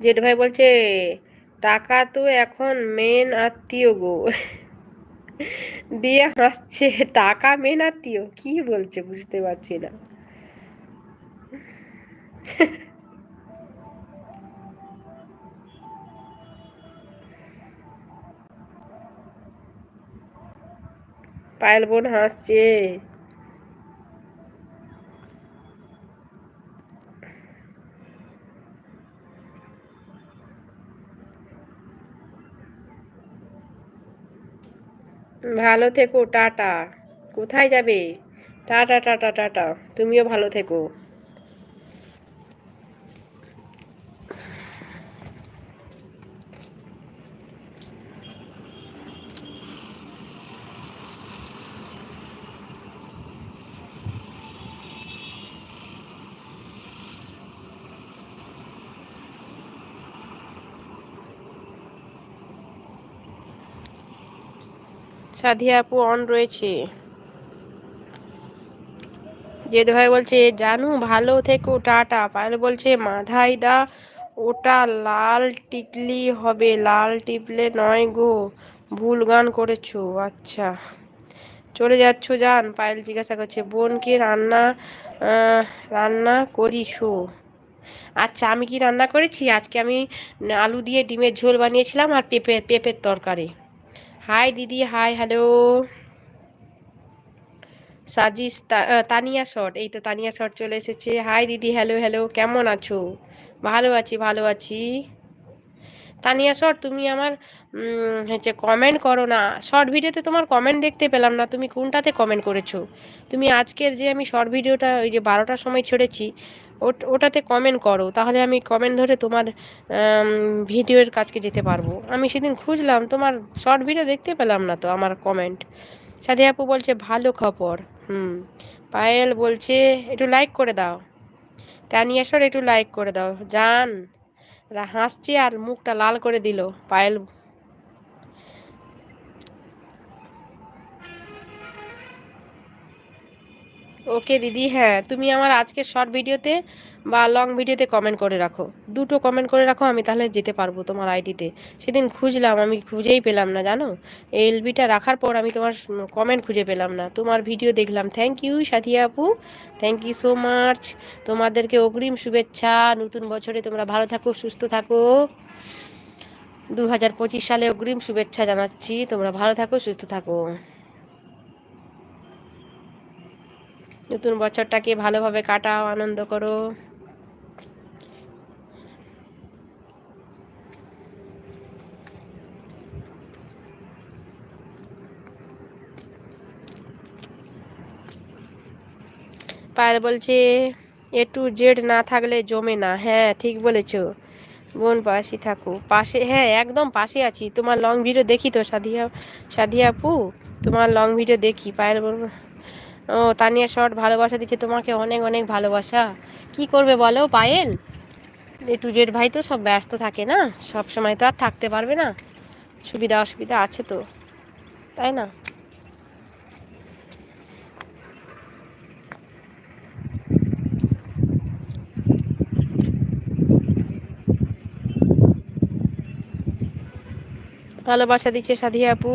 জেঠ ভাই বলছে টাকা তো এখন মেন আত্মীয় গো। দিয়ে হাসছে, টাকা মেন আত্মীয়? কি বলছে বুঝতে পারছি না। পায়েল বোন হাসছে ভালো থেকো টাটা। কোথায় যাবে? Tata tata tata. তুমিও ভালো থেকো। সাধিয়া আপু অন রয়েছে। জেদ ভাই বলছে, জানু, ভালো থেকো, টাটা। পায়েল বলছে, মাধাই দা, ওটা লাল টিকলি হবে, লাল টিপলে নয় গো, ভুল গান করেছ। আচ্ছা চলে যাচ্ছ, যান, পায়েল জিজ্ঞাসা করছে, বোনকে রান্না রান্না করিসো আচ্ছা আমি কি রান্না করেছি? আজকে আমি আলু দিয়ে ডিমের ঝোল বানিয়েছিলাম আর পেঁপে, পেঁপের তরকারি। হাই দিদি হাই হ্যালো সাজিস তানিয়া শট এই তো তানিয়া শট চলে এসেছে। হাই দিদি হ্যালো হ্যালো কেমন আছো? ভালো আছি ভালো আছি। তানিয়া শট তুমি আমার হচ্ছে কমেন্ট করো না। শর্ট ভিডিওতে তোমার কমেন্ট দেখতে পেলাম না। তুমি কোনটাতে কমেন্ট করেছ? তুমি আজকের যে আমি শর্ট ভিডিওটা ওই যে বারোটার সময় ছেড়েছি ওটাতে কমেন্ট করো, তাহলে আমি কমেন্ট ধরে তোমার ভিডিওর কাছকে যেতে পারব। আমি সেদিন খুঁজলাম, তোমার শর্ট ভিডিও দেখতে পেলাম না তো আমার কমেন্ট সাদি আপু বলছে, ভালো খবর। হুম। পায়েল বলছে, একটু লাইক করে দাও। তানিয়াসর একটু লাইক করে দাও। জান, হাসছে আর মুখটা লাল করে দিল। পায়েল ওকে দিদি হ্যাঁ তুমি আমার আজকের শর্ট ভিডিওতে বা লং ভিডিওতে কমেন্ট করে রাখো। দুটো কমেন্ট করে রাখো, আমি তাহলে যেতে পারব তোমার আইডিতে সেদিন খুঁজলাম, আমি খুঁজেই পেলাম না, জানো? এলবিটা রাখার পর আমি তোমার কমেন্ট খুঁজে পেলাম না। তোমার ভিডিও দেখলাম। থ্যাংক ইউ সাথিয়া আপু। থ্যাংক ইউ সো মাচ তোমাদেরকে অগ্রিম শুভেচ্ছা। নতুন বছরে তোমরা ভালো থাকো, সুস্থ থাকো। দু হাজার পঁচিশ সালে অগ্রিম শুভেচ্ছা জানাচ্ছি। তোমরা ভালো থাকো, সুস্থ থাকো। নতুন বছরটাকে ভালোভাবে কাটাও, আনন্দ করো। পায়েল বলছে, এ টু জেড না থাকলে জমে না। হ্যাঁ ঠিক বলেছ। বোন পাশে থাকো। পাশে হ্যাঁ একদম পাশে আছি। তোমার লং ভিডিও দেখি তো সাদিয়া সাদিয়া তোমার লং ভিডিও দেখি। পায়েল বলব ও, তানিয়া শর্ট ভালোবাসা দিচ্ছে, তোমাকে অনেক অনেক ভালোবাসা। কি করবে বলো, পায়েল? এ টু জেড ভাই তো সব ব্যস্ত থাকে না, সব সময় তো আর থাকতে পারবে না। সুবিধা অসুবিধা আছে তো, তাই না? ভালোবাসা দিচ্ছে সাধিয়া আপু।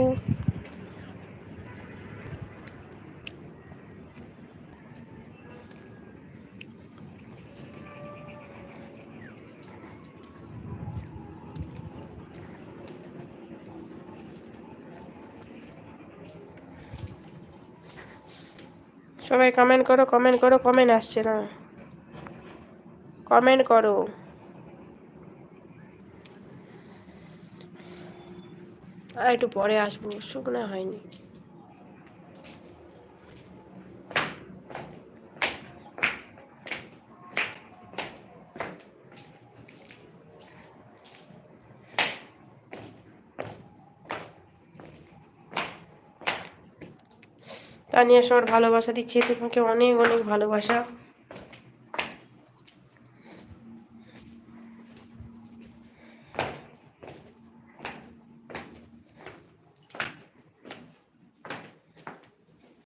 সবাই কমেন্ট করো কমেন্ট করো কমেন্ট আসছে না। কমেন্ট করো। আর একটু পরে আসব, শুকনা হয়নি। তানিয়া সবার ভালোবাসা দিচ্ছি তোমাকে অনেক অনেক ভালোবাসা।